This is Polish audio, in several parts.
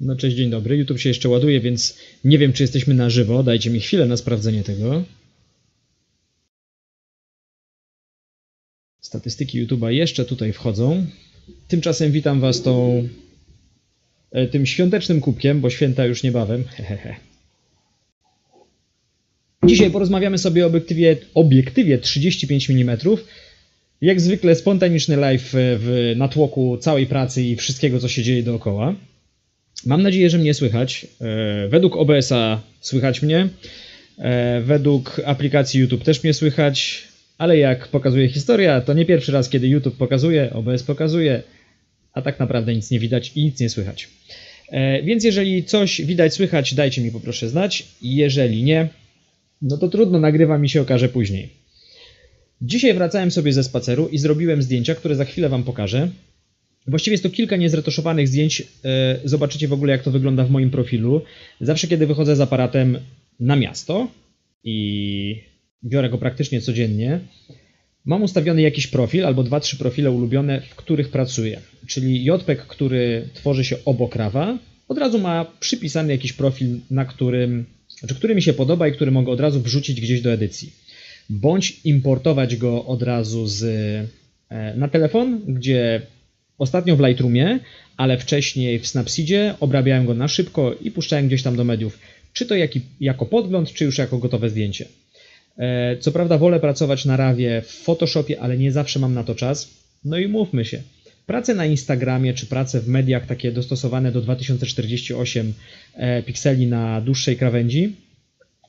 No cześć, dzień dobry. YouTube się jeszcze ładuje, więc nie wiem, czy jesteśmy na żywo. Dajcie mi chwilę na sprawdzenie tego. Statystyki YouTube'a jeszcze tutaj wchodzą. Tymczasem witam Was tą, e, tym świątecznym kubkiem, bo święta już niebawem. Hehehe. Dzisiaj porozmawiamy sobie o obiektywie, obiektywie 35 mm. Jak zwykle spontaniczny live e, w natłoku całej pracy i wszystkiego, co się dzieje dookoła. Mam nadzieję, że mnie słychać. E, Według OBS-a słychać mnie. E, Według aplikacji YouTube też mnie słychać. Ale jak pokazuje historia, to nie pierwszy raz, kiedy YouTube pokazuje, OBS pokazuje, a tak naprawdę nic nie widać i nic nie słychać. E, Więc jeżeli coś widać, słychać, dajcie mi poproszę znać. Jeżeli nie, no to trudno, nagrywa mi się okaże później. Dzisiaj wracałem sobie ze spaceru i zrobiłem zdjęcia, które za chwilę Wam pokażę. Właściwie jest to kilka niezretuszowanych zdjęć. E, Zobaczycie w ogóle, jak to wygląda w moim profilu. Zawsze, kiedy wychodzę z aparatem na miasto i biorę go praktycznie codziennie, mam ustawiony jakiś profil albo dwa, trzy profile ulubione, w których pracuję. Czyli JPEG, który tworzy się obok rawa, od razu ma przypisany jakiś profil, na którym, znaczy, który mi się podoba i który mogę od razu wrzucić gdzieś do edycji. Bądź importować go od razu z, e, na telefon, gdzie Ostatnio w Lightroomie, ale wcześniej w Snapseedzie obrabiałem go na szybko i puszczałem gdzieś tam do mediów. Czy to jaki, jako podgląd, czy już jako gotowe zdjęcie. E, Co prawda wolę pracować na rawie w Photoshopie, ale nie zawsze mam na to czas. No i mówmy się. Pracę na Instagramie, czy pracę w mediach takie dostosowane do 2048 e, pikseli na dłuższej krawędzi,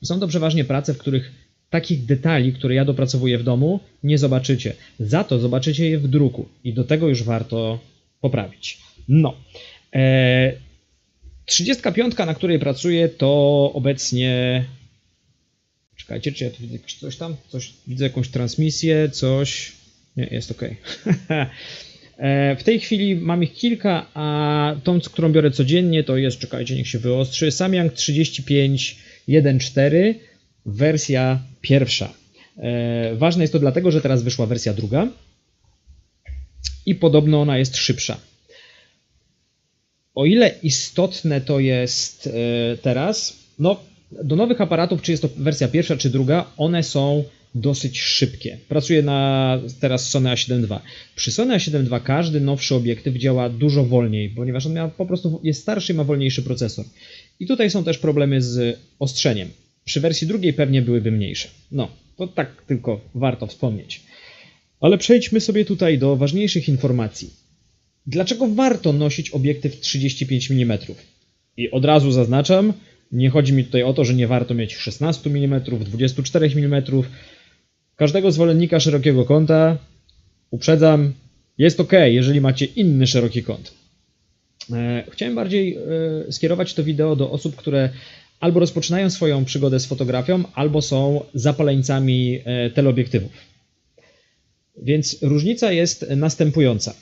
są to przeważnie prace, w których takich detali, które ja dopracowuję w domu, nie zobaczycie. Za to zobaczycie je w druku i do tego już warto poprawić. No. E, 35, na której pracuję, to obecnie. Czekajcie, czy ja tu widzę coś tam? Coś, widzę jakąś transmisję, coś. Nie, jest ok. w tej chwili mam ich kilka, a tą, którą biorę codziennie, to jest, czekajcie, niech się wyostrzy, Samyang 3514 wersja pierwsza. E, ważne jest to dlatego, że teraz wyszła wersja druga i podobno ona jest szybsza. O ile istotne to jest e, teraz, no do nowych aparatów, czy jest to wersja pierwsza, czy druga, one są dosyć szybkie. Pracuję na teraz Sony A7 II. Przy Sony A7 II każdy nowszy obiektyw działa dużo wolniej, ponieważ on miał, po prostu jest starszy i ma wolniejszy procesor. I tutaj są też problemy z ostrzeniem. Przy wersji drugiej pewnie byłyby mniejsze. No, to tak tylko warto wspomnieć. Ale przejdźmy sobie tutaj do ważniejszych informacji. Dlaczego warto nosić obiektyw 35 mm? I od razu zaznaczam, nie chodzi mi tutaj o to, że nie warto mieć 16 mm, 24 mm. Każdego zwolennika szerokiego kąta uprzedzam, jest ok, jeżeli macie inny szeroki kąt. E, chciałem bardziej e, skierować to wideo do osób, które albo rozpoczynają swoją przygodę z fotografią, albo są zapaleńcami e, teleobiektywów. Więc różnica jest następująca.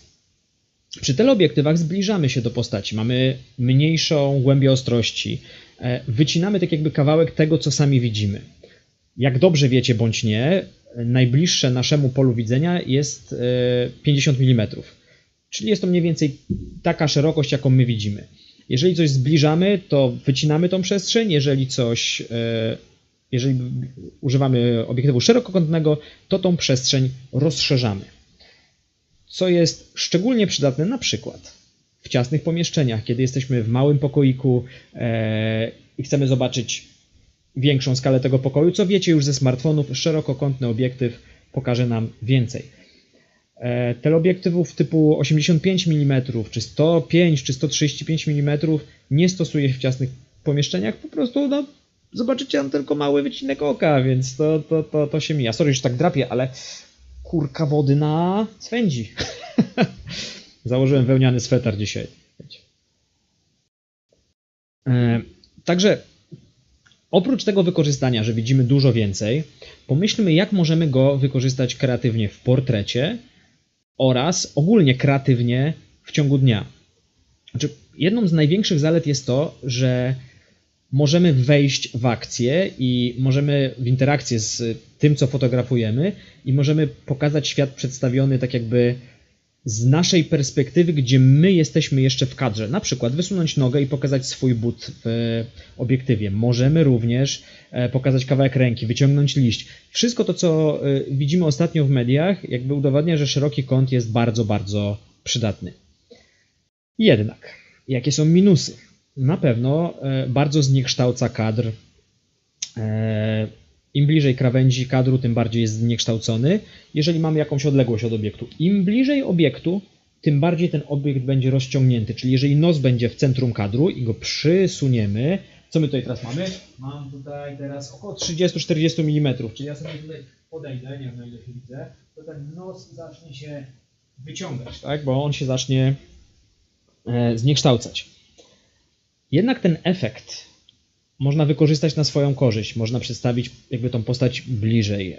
Przy teleobiektywach zbliżamy się do postaci, mamy mniejszą głębię ostrości, e, wycinamy tak jakby kawałek tego, co sami widzimy. Jak dobrze wiecie bądź nie, najbliższe naszemu polu widzenia jest 50 e, mm. Czyli jest to mniej więcej taka szerokość, jaką my widzimy. Jeżeli coś zbliżamy, to wycinamy tą przestrzeń. Jeżeli coś, e, jeżeli używamy obiektywu szerokokątnego, to tą przestrzeń rozszerzamy. Co jest szczególnie przydatne na przykład w ciasnych pomieszczeniach, kiedy jesteśmy w małym pokoiku e, i chcemy zobaczyć większą skalę tego pokoju. Co wiecie już ze smartfonów, szerokokątny obiektyw pokaże nam więcej. E, teleobiektywów typu 85 mm, czy 105, czy 135 mm nie stosuje się w ciasnych pomieszczeniach, po prostu no, zobaczycie tam tylko mały wycinek oka, więc to, to, to, to się mija. Sorry, że tak drapię, ale kurka wody na swędzi. Założyłem wełniany sweter dzisiaj. E, także oprócz tego wykorzystania, że widzimy dużo więcej, pomyślmy, jak możemy go wykorzystać kreatywnie w portrecie, oraz ogólnie kreatywnie w ciągu dnia. Znaczy, jedną z największych zalet jest to, że możemy wejść w akcję i możemy w interakcję z tym, co fotografujemy, i możemy pokazać świat przedstawiony tak jakby z naszej perspektywy, gdzie my jesteśmy jeszcze w kadrze. Na przykład wysunąć nogę i pokazać swój but w obiektywie. Możemy również e, pokazać kawałek ręki, wyciągnąć liść. Wszystko to, co e, widzimy ostatnio w mediach, jakby udowadnia, że szeroki kąt jest bardzo, bardzo przydatny. Jednak, jakie są minusy? Na pewno e, bardzo zniekształca kadr. Im bliżej krawędzi kadru, tym bardziej jest zniekształcony, jeżeli mamy jakąś odległość od obiektu. Im bliżej obiektu, tym bardziej ten obiekt będzie rozciągnięty. Czyli jeżeli nos będzie w centrum kadru i go przysuniemy, co my tutaj teraz mamy? Mam tutaj teraz około 30-40 mm, czyli ja sobie tutaj podejdę, nie wiem na ile się widzę, to ten nos zacznie się wyciągać, tak? bo on się zacznie e, zniekształcać. Jednak ten efekt można wykorzystać na swoją korzyść. Można przedstawić jakby tą postać bliżej, e,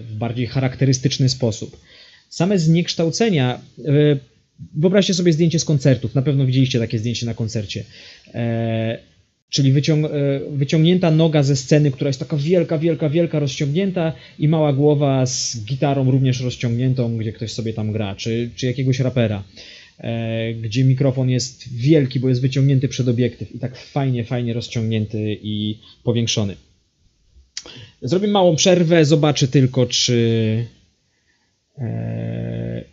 w bardziej charakterystyczny sposób. Same zniekształcenia. E, wyobraźcie sobie zdjęcie z koncertów. Na pewno widzieliście takie zdjęcie na koncercie. E, czyli wyciąg wyciągnięta noga ze sceny, która jest taka wielka, wielka, wielka, rozciągnięta i mała głowa z gitarą również rozciągniętą, gdzie ktoś sobie tam gra, czy, czy jakiegoś rapera. E, gdzie mikrofon jest wielki, bo jest wyciągnięty przed obiektyw i tak fajnie, fajnie rozciągnięty i powiększony. Zrobię małą przerwę, zobaczę tylko, czy, e,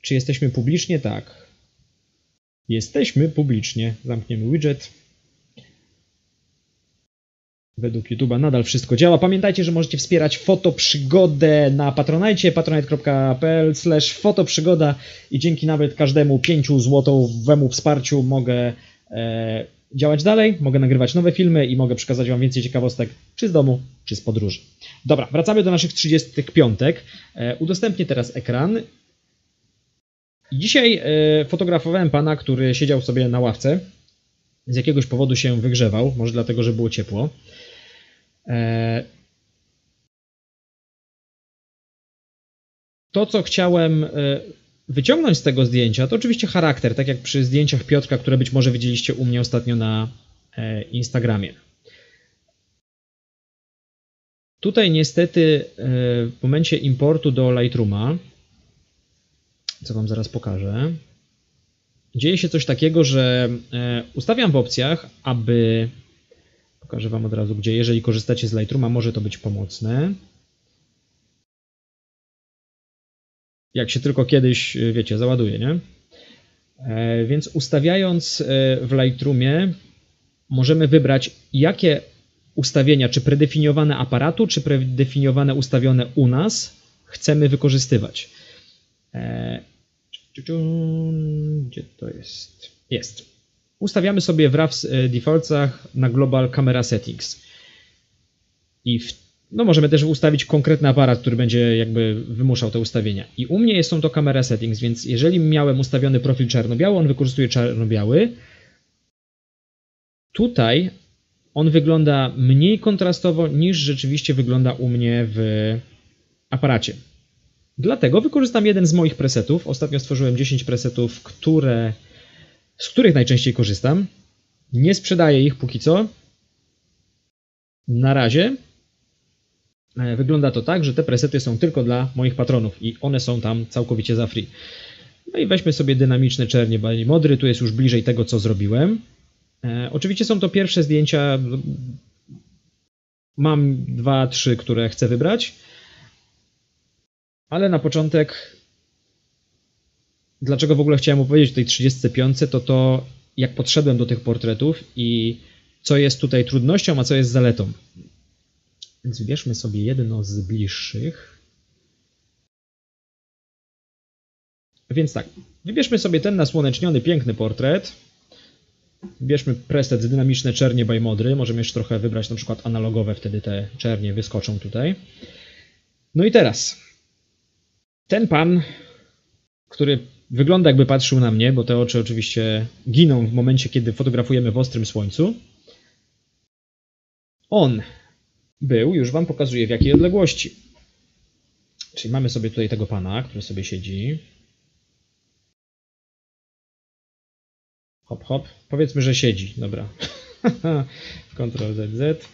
czy jesteśmy publicznie. Tak. Jesteśmy publicznie. Zamkniemy widget według YouTube'a nadal wszystko działa. Pamiętajcie, że możecie wspierać fotoprzygodę na patronajcie patronite.pl fotoprzygoda i dzięki nawet każdemu 5 złotowemu wsparciu mogę e, działać dalej, mogę nagrywać nowe filmy i mogę przekazać Wam więcej ciekawostek, czy z domu, czy z podróży. Dobra, wracamy do naszych 35. E, udostępnię teraz ekran. Dzisiaj e, fotografowałem pana, który siedział sobie na ławce. Z jakiegoś powodu się wygrzewał, może dlatego, że było ciepło. E, to, co chciałem e, wyciągnąć z tego zdjęcia, to oczywiście charakter, tak jak przy zdjęciach Piotrka, które być może widzieliście u mnie ostatnio na e, Instagramie. Tutaj niestety w momencie importu do Lightrooma, co Wam zaraz pokażę, dzieje się coś takiego, że ustawiam w opcjach, aby Pokażę Wam od razu, gdzie jeżeli korzystacie z Lightrooma, może to być pomocne. Jak się tylko kiedyś, y, wiecie, załaduje, nie? E, więc ustawiając e, w Lightroomie możemy wybrać, jakie ustawienia, czy predefiniowane aparatu, czy predefiniowane ustawione u nas chcemy wykorzystywać. Gdzie to jest? Jest ustawiamy sobie w RAW e, defaultsach na Global Camera Settings. I w, no możemy też ustawić konkretny aparat, który będzie jakby wymuszał te ustawienia. I u mnie są to Camera Settings, więc jeżeli miałem ustawiony profil czarno-biały, on wykorzystuje czarno-biały. Tutaj on wygląda mniej kontrastowo niż rzeczywiście wygląda u mnie w aparacie. Dlatego wykorzystam jeden z moich presetów. Ostatnio stworzyłem 10 presetów, które z których najczęściej korzystam. Nie sprzedaję ich póki co. Na razie e, wygląda to tak, że te presety są tylko dla moich patronów i one są tam całkowicie za free. No i weźmy sobie dynamiczne czernie bali modry, tu jest już bliżej tego, co zrobiłem. E, oczywiście są to pierwsze zdjęcia. Mam dwa, trzy, które chcę wybrać. Ale na początek dlaczego w ogóle chciałem opowiedzieć o tej 35, to to, jak podszedłem do tych portretów i co jest tutaj trudnością, a co jest zaletą. Więc wybierzmy sobie jedno z bliższych. Więc tak, wybierzmy sobie ten nasłoneczniony, piękny portret. Wybierzmy preset dynamiczne czernie by modry. Możemy jeszcze trochę wybrać na przykład analogowe, wtedy te czernie wyskoczą tutaj. No i teraz. Ten pan, który Wygląda jakby patrzył na mnie, bo te oczy oczywiście giną w momencie, kiedy fotografujemy w ostrym słońcu. On był, już Wam pokazuję w jakiej odległości. Czyli mamy sobie tutaj tego pana, który sobie siedzi. Hop, hop. Powiedzmy, że siedzi. Dobra. Ctrl ZZ.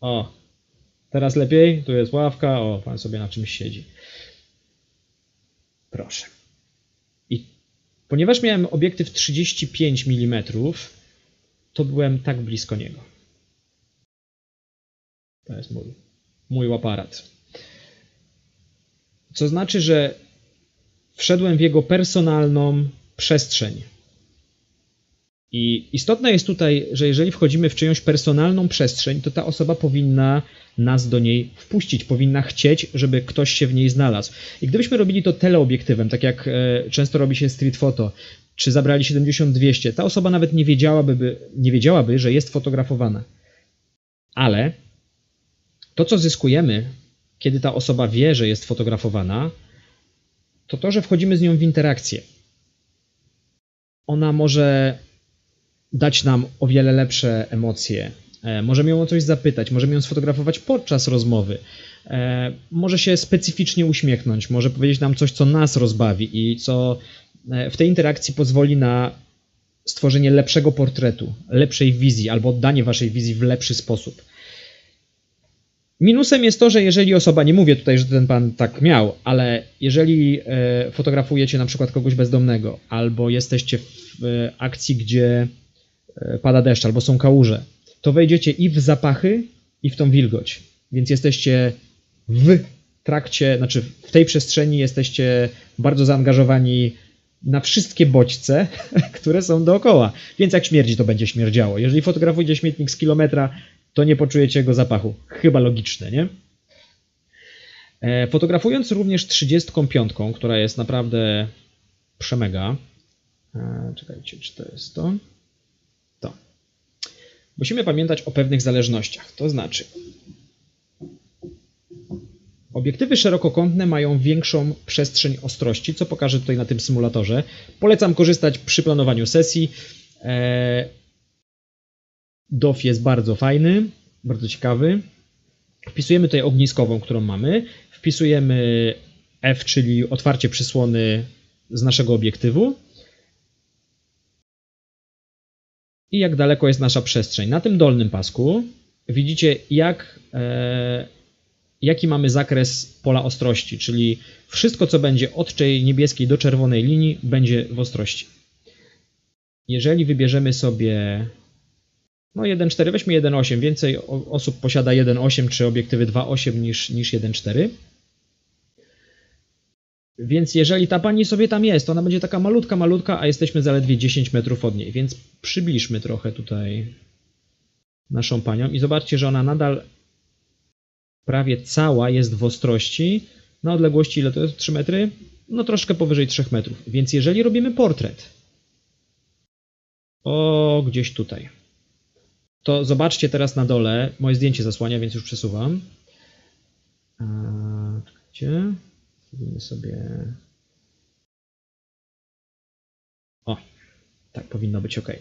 O. Teraz lepiej. Tu jest ławka. O, pan sobie na czymś siedzi. Proszę. Ponieważ miałem obiektyw 35 mm, to byłem tak blisko niego. To jest mój, mój aparat. Co znaczy, że wszedłem w jego personalną przestrzeń. I istotne jest tutaj, że jeżeli wchodzimy w czyjąś personalną przestrzeń, to ta osoba powinna nas do niej wpuścić, powinna chcieć, żeby ktoś się w niej znalazł. I gdybyśmy robili to teleobiektywem, tak jak e, często robi się street photo, czy zabrali 70-200, ta osoba nawet nie wiedziałaby, nie wiedziałaby, że jest fotografowana. Ale to, co zyskujemy, kiedy ta osoba wie, że jest fotografowana, to to, że wchodzimy z nią w interakcję. Ona może dać nam o wiele lepsze emocje. E, możemy ją o coś zapytać, możemy ją sfotografować podczas rozmowy. E, może się specyficznie uśmiechnąć, może powiedzieć nam coś, co nas rozbawi i co e, w tej interakcji pozwoli na stworzenie lepszego portretu, lepszej wizji albo oddanie waszej wizji w lepszy sposób. Minusem jest to, że jeżeli osoba, nie mówię tutaj, że ten pan tak miał, ale jeżeli fotografujecie na przykład kogoś bezdomnego albo jesteście w akcji, gdzie pada deszcz albo są kałuże, to wejdziecie i w zapachy, i w tą wilgoć. Więc jesteście w trakcie, znaczy w tej przestrzeni jesteście bardzo zaangażowani na wszystkie bodźce, które są dookoła. Więc jak śmierdzi, to będzie śmierdziało. Jeżeli fotografujecie śmietnik z kilometra, to nie poczujecie jego zapachu. Chyba logiczne, nie? E, fotografując również 35, która jest naprawdę przemega. E, czekajcie, czy to jest to? Musimy pamiętać o pewnych zależnościach. To znaczy, obiektywy szerokokątne mają większą przestrzeń ostrości, co pokażę tutaj na tym symulatorze. Polecam korzystać przy planowaniu sesji. E, DOF jest bardzo fajny, bardzo ciekawy. Wpisujemy tutaj ogniskową, którą mamy. Wpisujemy F, czyli otwarcie przysłony z naszego obiektywu i jak daleko jest nasza przestrzeń. Na tym dolnym pasku widzicie, jak, e, jaki mamy zakres pola ostrości, czyli wszystko, co będzie od tej niebieskiej do czerwonej linii, będzie w ostrości. Jeżeli wybierzemy sobie no 1.4, weźmy 1.8, więcej osób posiada 1.8 czy obiektywy 2.8 niż, niż 1.4. Więc jeżeli ta pani sobie tam jest, to ona będzie taka malutka, malutka, a jesteśmy zaledwie 10 metrów od niej. Więc przybliżmy trochę tutaj naszą panią i zobaczcie, że ona nadal prawie cała jest w ostrości. Na odległości ile to jest? 3 metry? No troszkę powyżej 3 metrów. Więc jeżeli robimy portret, o gdzieś tutaj, to zobaczcie teraz na dole, moje zdjęcie zasłania, więc już przesuwam. Czekajcie. Zrobimy sobie... O, tak powinno być ok.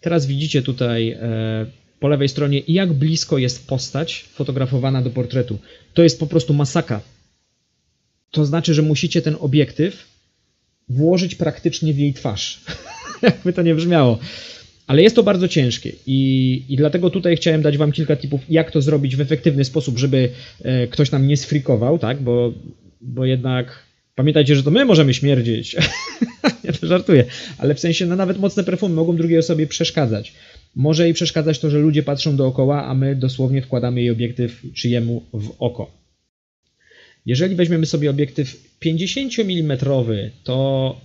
Teraz widzicie tutaj e, po lewej stronie, jak blisko jest postać fotografowana do portretu. To jest po prostu masaka. To znaczy, że musicie ten obiektyw włożyć praktycznie w jej twarz. Jakby to nie brzmiało. Ale jest to bardzo ciężkie i, i dlatego tutaj chciałem dać Wam kilka tipów, jak to zrobić w efektywny sposób, żeby e, ktoś nam nie sfrikował, tak? Bo bo jednak pamiętajcie, że to my możemy śmierdzieć. ja to żartuję, ale w sensie no, nawet mocne perfumy mogą drugiej osobie przeszkadzać. Może jej przeszkadzać to, że ludzie patrzą dookoła, a my dosłownie wkładamy jej obiektyw czyjemu w oko. Jeżeli weźmiemy sobie obiektyw 50 mm, to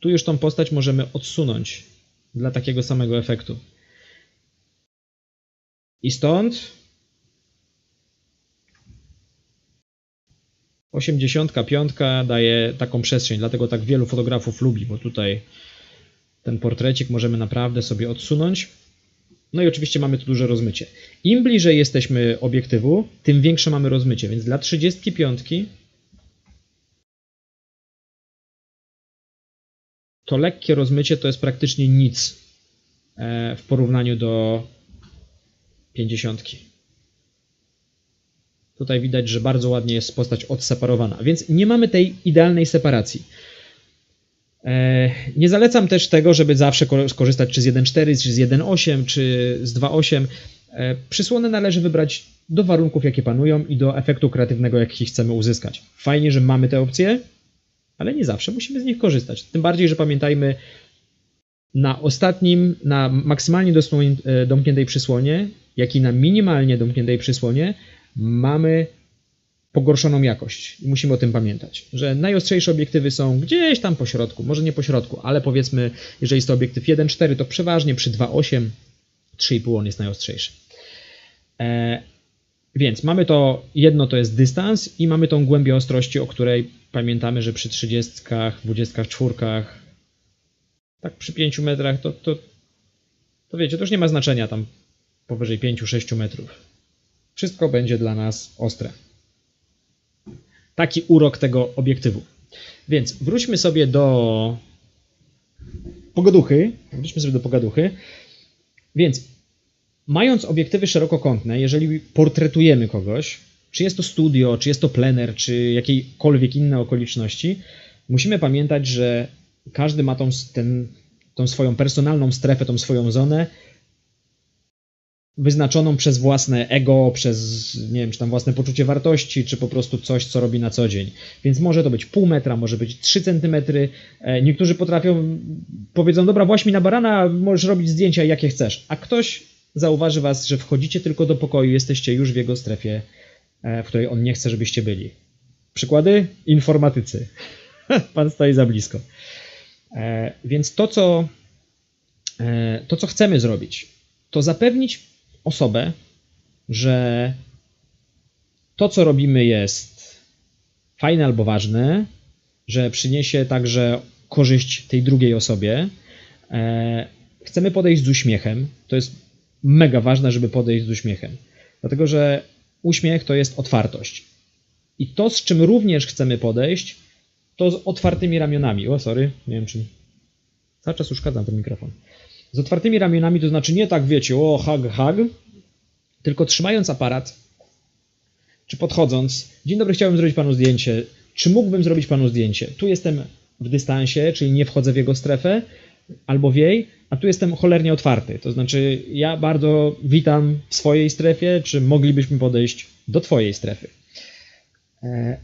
tu już tą postać możemy odsunąć dla takiego samego efektu. I stąd 85 daje taką przestrzeń, dlatego tak wielu fotografów lubi, bo tutaj ten portrecik możemy naprawdę sobie odsunąć. No i oczywiście mamy tu duże rozmycie. Im bliżej jesteśmy obiektywu, tym większe mamy rozmycie, więc dla 35 to lekkie rozmycie to jest praktycznie nic e, w porównaniu do 50. Tutaj widać, że bardzo ładnie jest postać odseparowana, więc nie mamy tej idealnej separacji. E, nie zalecam też tego, żeby zawsze skorzystać czy z 1.4, czy z 1.8, czy z 2.8. E, przysłony należy wybrać do warunków, jakie panują i do efektu kreatywnego, jaki chcemy uzyskać. Fajnie, że mamy te opcje, ale nie zawsze musimy z nich korzystać. Tym bardziej, że pamiętajmy, na ostatnim, na maksymalnie e, domkniętej przysłonie, jak i na minimalnie domkniętej przysłonie mamy pogorszoną jakość. I musimy o tym pamiętać, że najostrzejsze obiektywy są gdzieś tam po środku, może nie po środku, ale powiedzmy, jeżeli jest to obiektyw 1.4, to przeważnie przy 2.8, 3.5 on jest najostrzejszy. E, więc mamy to, jedno to jest dystans i mamy tą głębię ostrości, o której pamiętamy, że przy 30, 24, tak przy 5 metrach, to, to, to wiecie, to już nie ma znaczenia tam powyżej 5-6 metrów. Wszystko będzie dla nas ostre. Taki urok tego obiektywu. Więc wróćmy sobie do pogaduchy. Wróćmy sobie do pogaduchy. Więc mając obiektywy szerokokątne, jeżeli portretujemy kogoś, czy jest to studio, czy jest to plener, czy jakiekolwiek inne okoliczności, musimy pamiętać, że każdy ma tą, ten, tą swoją personalną strefę, tą swoją zonę wyznaczoną przez własne ego, przez nie wiem, czy tam własne poczucie wartości, czy po prostu coś, co robi na co dzień. Więc może to być pół metra, może być 3 centymetry. E, niektórzy potrafią, powiedzą, dobra, właśnie na barana, możesz robić zdjęcia jakie chcesz. A ktoś zauważy was, że wchodzicie tylko do pokoju, jesteście już w jego strefie, e, w której on nie chce, żebyście byli. Przykłady? Informatycy. Pan stoi za blisko. E, więc to, co, to, co chcemy zrobić, to zapewnić osobę, że to, co robimy, jest fajne albo ważne, że przyniesie także korzyść tej drugiej osobie. E, chcemy podejść z uśmiechem. To jest mega ważne, żeby podejść z uśmiechem. Dlatego, że uśmiech to jest otwartość. I to, z czym również chcemy podejść, to z otwartymi ramionami. O, sorry, nie wiem czy. Cały czas uszkadzam ten mikrofon. Z otwartymi ramionami to znaczy nie tak, wiecie, o, hug, hug, tylko trzymając aparat, czy podchodząc, dzień dobry, chciałbym zrobić panu zdjęcie, czy mógłbym zrobić panu zdjęcie? Tu jestem w dystansie, czyli nie wchodzę w jego strefę, albo w jej, a tu jestem cholernie otwarty. To znaczy, ja bardzo witam w swojej strefie, czy moglibyśmy podejść do twojej strefy. E,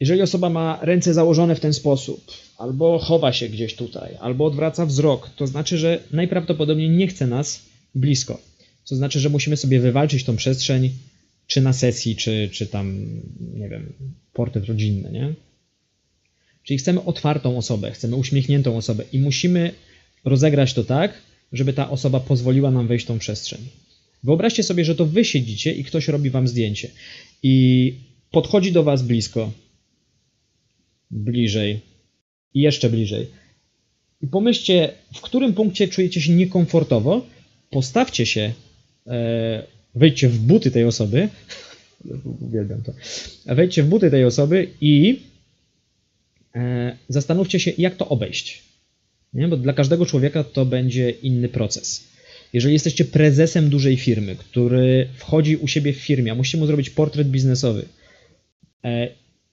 jeżeli osoba ma ręce założone w ten sposób, albo chowa się gdzieś tutaj, albo odwraca wzrok, to znaczy, że najprawdopodobniej nie chce nas blisko. To znaczy, że musimy sobie wywalczyć tą przestrzeń, czy na sesji, czy, czy tam, nie wiem, portret rodzinny, nie? Czyli chcemy otwartą osobę, chcemy uśmiechniętą osobę i musimy rozegrać to tak, żeby ta osoba pozwoliła nam wejść w tą przestrzeń. Wyobraźcie sobie, że to wy siedzicie i ktoś robi wam zdjęcie i podchodzi do was blisko, bliżej i jeszcze bliżej. I pomyślcie, w którym punkcie czujecie się niekomfortowo, postawcie się, e, wejdźcie w buty tej osoby, uwielbiam to, wejdźcie w buty tej osoby i e, zastanówcie się, jak to obejść. Nie? Bo dla każdego człowieka to będzie inny proces. Jeżeli jesteście prezesem dużej firmy, który wchodzi u siebie w firmie, a musicie mu zrobić portret biznesowy e,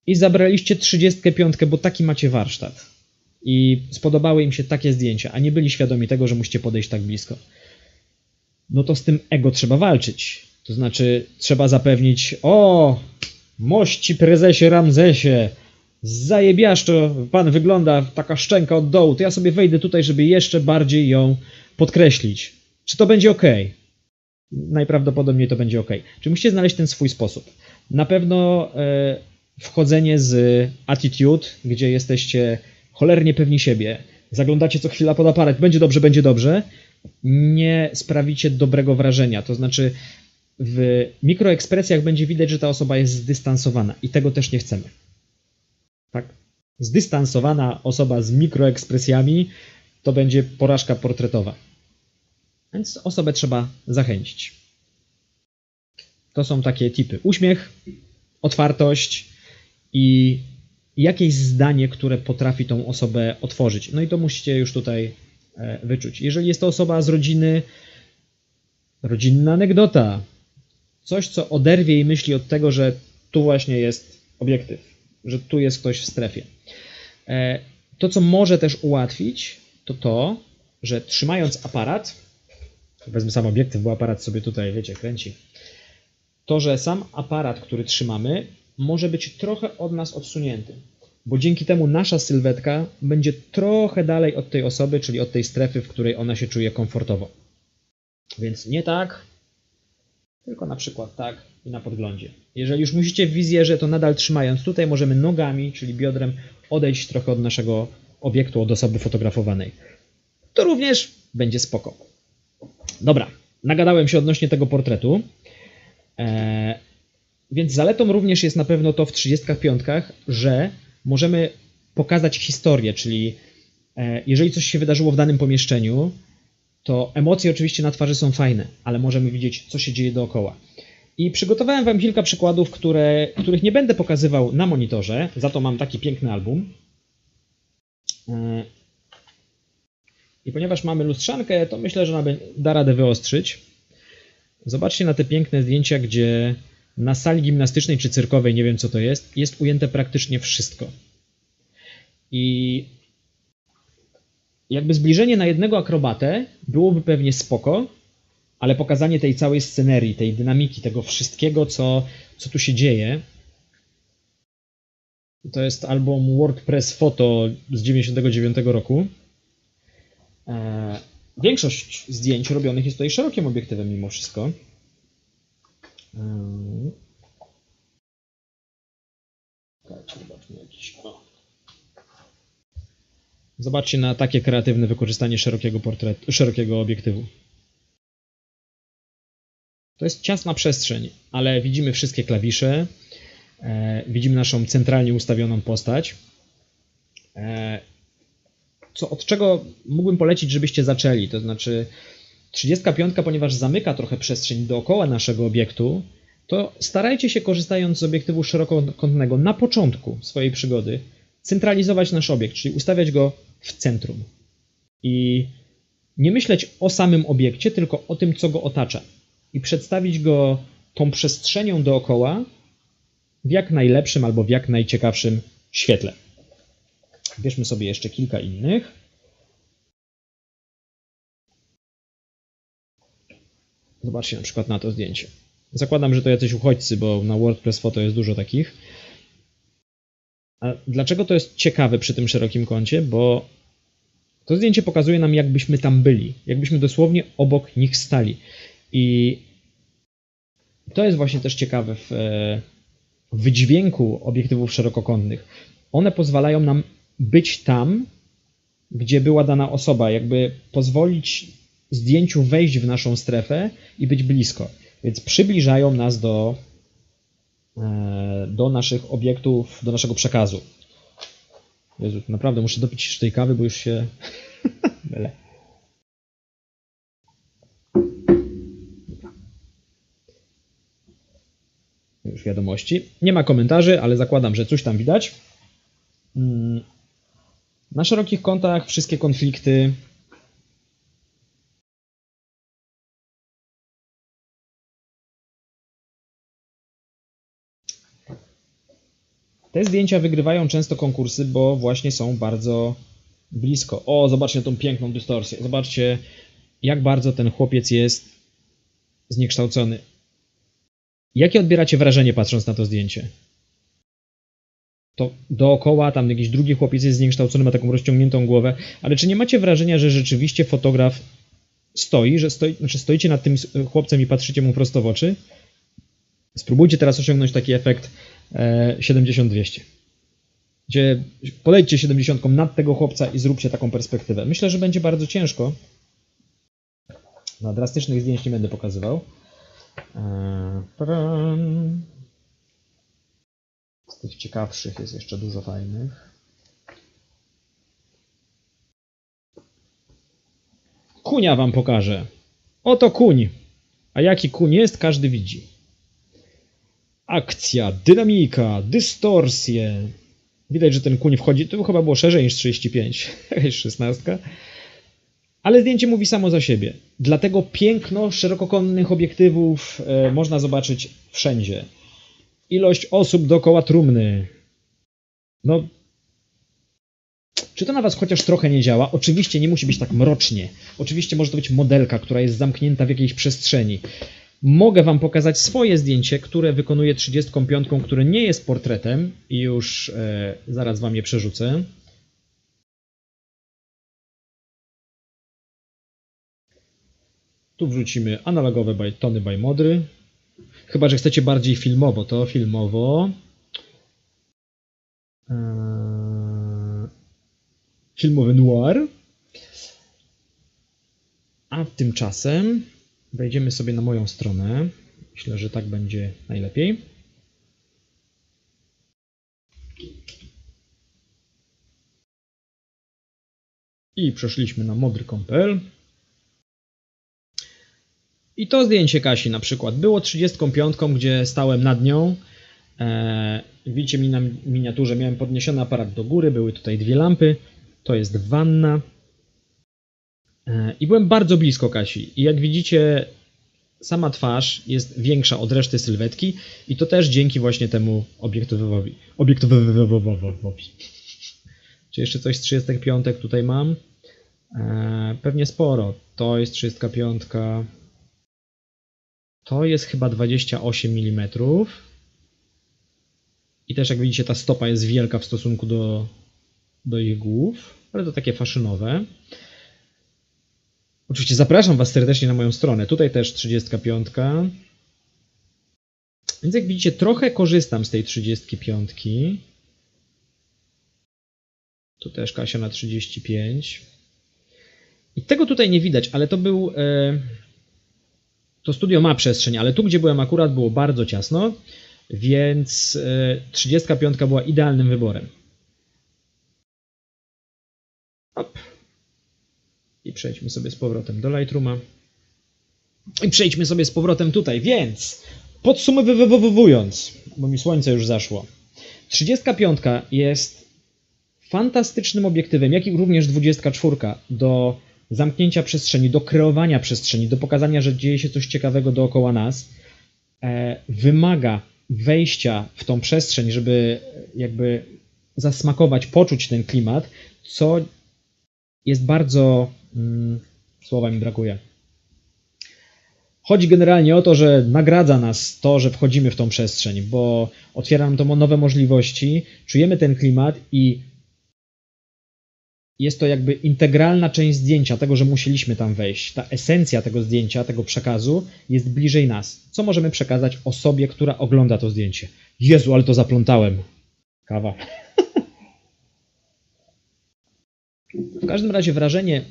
i zabraliście 35, bo taki macie warsztat i spodobały im się takie zdjęcia, a nie byli świadomi tego, że musicie podejść tak blisko, no to z tym ego trzeba walczyć. To znaczy, trzeba zapewnić, o, mości prezesie Ramzesie, zajebiaszczo pan wygląda, taka szczęka od dołu, to ja sobie wejdę tutaj, żeby jeszcze bardziej ją podkreślić. Czy to będzie ok? Najprawdopodobniej to będzie ok. Czy musicie znaleźć ten swój sposób? Na pewno e, wchodzenie z attitude, gdzie jesteście cholernie pewni siebie, zaglądacie co chwila pod aparat, będzie dobrze, będzie dobrze, nie sprawicie dobrego wrażenia. To znaczy, w mikroekspresjach będzie widać, że ta osoba jest zdystansowana i tego też nie chcemy. Tak? Zdystansowana osoba z mikroekspresjami to będzie porażka portretowa. Więc osobę trzeba zachęcić. To są takie typy: uśmiech, otwartość i jakieś zdanie, które potrafi tą osobę otworzyć. No i to musicie już tutaj e, wyczuć. Jeżeli jest to osoba z rodziny, rodzinna anegdota, coś, co oderwie jej myśli od tego, że tu właśnie jest obiektyw, że tu jest ktoś w strefie. E, to, co może też ułatwić, to to, że trzymając aparat, wezmę sam obiektyw, bo aparat sobie tutaj, wiecie, kręci, to, że sam aparat, który trzymamy, może być trochę od nas odsunięty. bo dzięki temu nasza sylwetka będzie trochę dalej od tej osoby, czyli od tej strefy, w której ona się czuje komfortowo. Więc nie tak, tylko na przykład tak i na podglądzie. Jeżeli już musicie w wizjerze, to nadal trzymając tutaj możemy nogami, czyli biodrem, odejść trochę od naszego obiektu, od osoby fotografowanej. To również będzie spoko. Dobra, nagadałem się odnośnie tego portretu. Eee, więc zaletą również jest na pewno to w 35, że możemy pokazać historię, czyli e, jeżeli coś się wydarzyło w danym pomieszczeniu, to emocje oczywiście na twarzy są fajne, ale możemy widzieć, co się dzieje dookoła. I przygotowałem Wam kilka przykładów, które, których nie będę pokazywał na monitorze, za to mam taki piękny album. E, I ponieważ mamy lustrzankę, to myślę, że ona da radę wyostrzyć. Zobaczcie na te piękne zdjęcia, gdzie na sali gimnastycznej czy cyrkowej, nie wiem co to jest, jest ujęte praktycznie wszystko. I jakby zbliżenie na jednego akrobatę byłoby pewnie spoko, ale pokazanie tej całej scenerii, tej dynamiki, tego wszystkiego, co, co tu się dzieje, to jest album WordPress Photo z 99 roku. E, większość zdjęć robionych jest tutaj szerokim obiektywem mimo wszystko. Zobaczcie na takie kreatywne wykorzystanie szerokiego portretu, szerokiego obiektywu. To jest ciasna przestrzeń, ale widzimy wszystkie klawisze, e, widzimy naszą centralnie ustawioną postać. E, co, od czego mógłbym polecić, żebyście zaczęli? To znaczy, 35, ponieważ zamyka trochę przestrzeń dookoła naszego obiektu, to starajcie się, korzystając z obiektywu szerokokątnego na początku swojej przygody, centralizować nasz obiekt, czyli ustawiać go w centrum. I nie myśleć o samym obiekcie, tylko o tym, co go otacza. I przedstawić go tą przestrzenią dookoła w jak najlepszym albo w jak najciekawszym świetle. Bierzmy sobie jeszcze kilka innych. Zobaczcie na przykład na to zdjęcie. Zakładam, że to jacyś uchodźcy, bo na WordPress Photo jest dużo takich. A dlaczego to jest ciekawe przy tym szerokim kącie? Bo to zdjęcie pokazuje nam, jakbyśmy tam byli, jakbyśmy dosłownie obok nich stali. I to jest właśnie też ciekawe w, w wydźwięku obiektywów szerokokątnych. One pozwalają nam być tam, gdzie była dana osoba, jakby pozwolić zdjęciu wejść w naszą strefę i być blisko. Więc przybliżają nas do, e, do naszych obiektów, do naszego przekazu. Jezu, naprawdę muszę dopić tej kawy, bo już się mylę. Już wiadomości. Nie ma komentarzy, ale zakładam, że coś tam widać. Mm. Na szerokich kątach wszystkie konflikty Te zdjęcia wygrywają często konkursy, bo właśnie są bardzo blisko. O, zobaczcie tą piękną dystorsję. Zobaczcie, jak bardzo ten chłopiec jest zniekształcony. Jakie odbieracie wrażenie patrząc na to zdjęcie? To dookoła tam jakiś drugi chłopiec jest zniekształcony, ma taką rozciągniętą głowę, ale czy nie macie wrażenia, że rzeczywiście fotograf stoi, że stoi, znaczy stoicie nad tym chłopcem i patrzycie mu prosto w oczy? Spróbujcie teraz osiągnąć taki efekt 70-200. E, gdzie podejdźcie 70 nad tego chłopca i zróbcie taką perspektywę. Myślę, że będzie bardzo ciężko. Na drastycznych zdjęć nie będę pokazywał. E, Z tych ciekawszych jest jeszcze dużo fajnych. Kunia wam pokażę. Oto kuń. A jaki kuń jest, każdy widzi akcja, dynamika, dystorsje. Widać, że ten kuń wchodzi, to chyba było szerzej niż 35, jakaś 16. Ale zdjęcie mówi samo za siebie. Dlatego piękno szerokokątnych obiektywów e, można zobaczyć wszędzie. Ilość osób dookoła trumny. No. Czy to na Was chociaż trochę nie działa? Oczywiście nie musi być tak mrocznie. Oczywiście może to być modelka, która jest zamknięta w jakiejś przestrzeni. Mogę Wam pokazać swoje zdjęcie, które wykonuję 35, które nie jest portretem i już e, zaraz Wam je przerzucę. Tu wrzucimy analogowe by, tony by modry. Chyba, że chcecie bardziej filmowo, to filmowo. Eee, filmowy noir. A tymczasem wejdziemy sobie na moją stronę. Myślę, że tak będzie najlepiej. I przeszliśmy na modry.pl. I to zdjęcie Kasi na przykład było 35, gdzie stałem nad nią. Eee, widzicie mi na miniaturze, miałem podniesiony aparat do góry, były tutaj dwie lampy. To jest wanna. Eee, I byłem bardzo blisko Kasi. I jak widzicie, sama twarz jest większa od reszty sylwetki. I to też dzięki właśnie temu obiektywowi. Obiektywowi. Czy jeszcze coś z 35 tutaj mam? Eee, pewnie sporo. To jest 35. To jest chyba 28 mm. I też jak widzicie ta stopa jest wielka w stosunku do, do ich głów, ale to takie faszynowe. Oczywiście zapraszam Was serdecznie na moją stronę. Tutaj też 35. Więc jak widzicie trochę korzystam z tej 35. Tu też Kasia na 35. I tego tutaj nie widać, ale to był... E, to studio ma przestrzeń, ale tu, gdzie byłem akurat, było bardzo ciasno, więc 35 była idealnym wyborem. Hop. I przejdźmy sobie z powrotem do Lightrooma. I przejdźmy sobie z powrotem tutaj, więc podsumowując, bo mi słońce już zaszło. 35 jest fantastycznym obiektywem, jak i również 24 do zamknięcia przestrzeni, do kreowania przestrzeni, do pokazania, że dzieje się coś ciekawego dookoła nas, e, wymaga wejścia w tą przestrzeń, żeby jakby zasmakować, poczuć ten klimat, co jest bardzo. Mm, słowa mi brakuje. Chodzi generalnie o to, że nagradza nas to, że wchodzimy w tą przestrzeń, bo otwiera nam to nowe możliwości, czujemy ten klimat i jest to jakby integralna część zdjęcia, tego, że musieliśmy tam wejść. Ta esencja tego zdjęcia, tego przekazu jest bliżej nas. Co możemy przekazać osobie, która ogląda to zdjęcie? Jezu, ale to zaplątałem. Kawa. w każdym razie wrażenie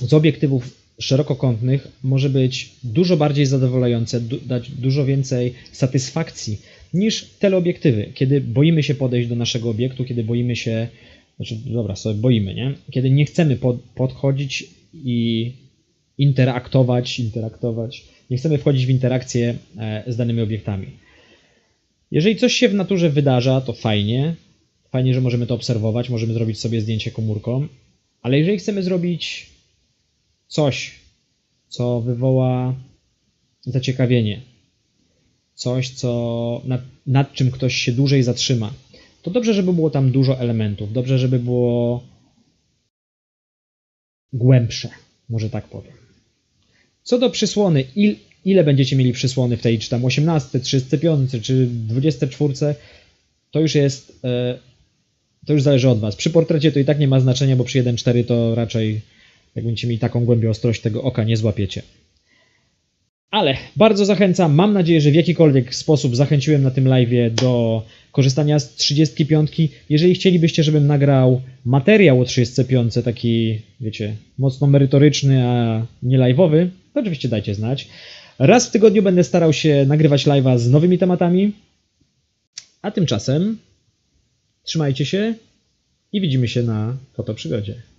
z obiektywów szerokokątnych może być dużo bardziej zadowalające, dać dużo więcej satysfakcji niż teleobiektywy, kiedy boimy się podejść do naszego obiektu, kiedy boimy się znaczy, dobra, sobie boimy, nie? Kiedy nie chcemy pod, podchodzić i interaktować, interaktować, nie chcemy wchodzić w interakcję e, z danymi obiektami. Jeżeli coś się w naturze wydarza, to fajnie. Fajnie, że możemy to obserwować, możemy zrobić sobie zdjęcie komórką, ale jeżeli chcemy zrobić coś, co wywoła zaciekawienie, coś, co nad, nad czym ktoś się dłużej zatrzyma, to dobrze, żeby było tam dużo elementów, dobrze, żeby było głębsze, może tak powiem. Co do przysłony, il, ile będziecie mieli przysłony w tej, czy tam 18, 35, czy 24, to już jest, e, to już zależy od Was. Przy portrecie to i tak nie ma znaczenia, bo przy 1.4 to raczej, jak będziecie mieli taką głębię ostrość tego oka, nie złapiecie. Ale bardzo zachęcam, mam nadzieję, że w jakikolwiek sposób zachęciłem na tym live do korzystania z 35. Jeżeli chcielibyście, żebym nagrał materiał o 35, taki, wiecie, mocno merytoryczny, a nie live'owy, to oczywiście dajcie znać. Raz w tygodniu będę starał się nagrywać live'a z nowymi tematami. A tymczasem trzymajcie się i widzimy się na fotoprzygodzie.